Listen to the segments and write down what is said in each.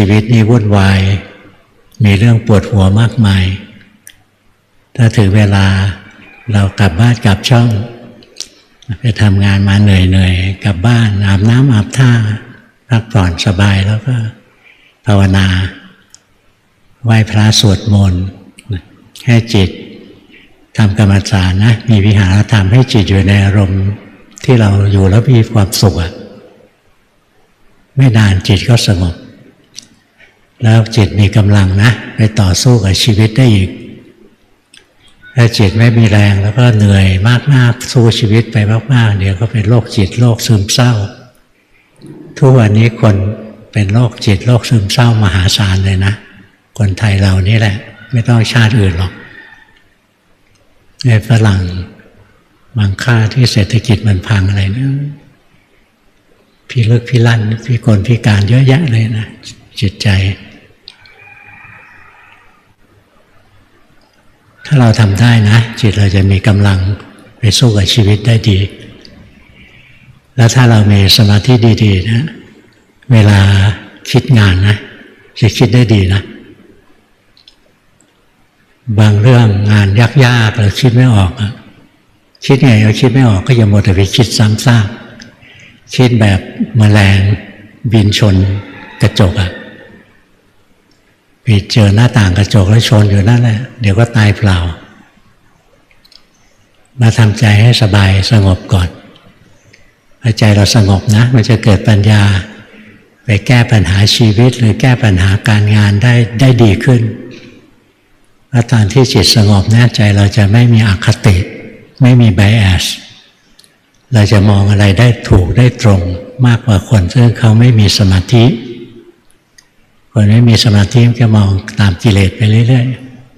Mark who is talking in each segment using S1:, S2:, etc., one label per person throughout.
S1: ชีวิตนี้วุ่นวาย มีเรื่องปวดหัวมากมาย ถ้าถึงเวลาเรากลับบ้านกลับช่องไปทำงานมาเหนื่อยๆกลับบ้านอาบน้ำอาบท่าพักผ่อนสบายแล้วก็ภาวนา ไหว้พระสวดมนต์ให้จิตทำกรรมฐานนะมีวิหารธรรมให้จิตอยู่ในอารมณ์ที่เราอยู่แล้วมีความสุขไม่นานจิตก็สงบ แล้วจิตมีกำลังนะ ไปต่อสู้กับชีวิตได้อีก ถ้าจิตไม่มีแรงแล้วก็เหนื่อยมากๆสู้ชีวิตไปมากๆเดี๋ยวก็เป็นโรคจิตโรคซึมเศร้า ทุกวันนี้คนเป็นโรคจิตโรคซึมเศร้ามหาศาลเลยนะ คนไทยเรานี่แหละ ไม่ต้องชาติอื่นหรอกในฝรั่งบางค่าที่เศรษฐกิจมันพังอะไรนะพิลึกพิลั่นพิกลพิการเยอะแยะเลยนะจิตใจ ถ้าเราทำได้นะ จิตเราจะมีกำลังไปสู้กับชีวิตได้ดี แล้วถ้าเรามีสมาธิดีๆนะเวลาคิดงานนะจะคิดได้ดีนะบางเรื่องงานยากๆเราคิดไม่ออกคิดไงเราคิดไม่ออกก็อย่าหมดแต่ไปคิดซ้ำซากคิดแบบมแมลงบินชนกระจกอะ ไปเจอหน้าต่างกระจกแล้วชนอยู่นั่นแหละเดี๋ยวก็ตายเปล่า มาทำใจให้สบายสงบก่อนพอใจเราสงบนะ มันจะเกิดปัญญา ไปแก้ปัญหาชีวิต หรือแก้ปัญหาการงานได้ได้ดีขึ้นแล้วตอนที่จิตสงบแน่ใจเราจะไม่มีอคติ ไม่มีไบแอสเราจะมองอะไรได้ถูกได้ตรง มากกว่าคนซึ่งเขาไม่มีสมาธิ คนไม่มีสมาธิก็มองตามกิเลสไปเรื่อย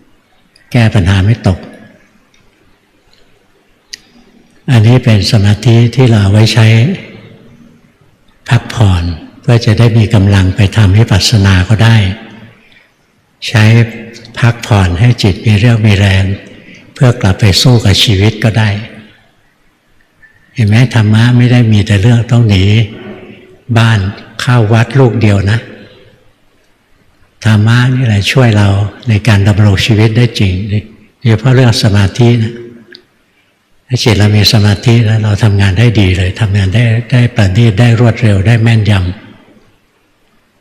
S1: ๆ แก้ปัญหาไม่ตก อันนี้เป็นสมาธิที่เราไว้ใช้พักผ่อนเพื่อจะได้มีกำลังไปทำให้ปัสสนาก็ได้ ใช้พักผ่อนให้จิตมีเรี่ยวมีแรง เพื่อกลับไปสู้กับชีวิตก็ได้ เห็นไหมธรรมะไม่ได้มีแต่เรื่องต้องหนี บ้านเข้าวัดลูกเดียวนะ ธรรมะนี่แหละช่วยเราในการดำรงชีวิตได้จริงโดยเฉพาะเรื่องสมาธินะถ้าจิตเรามีสมาธิแล้วเราทำงานได้ดีเลยทำงานได้ได้ประณีตได้รวดเร็วได้แม่นยำ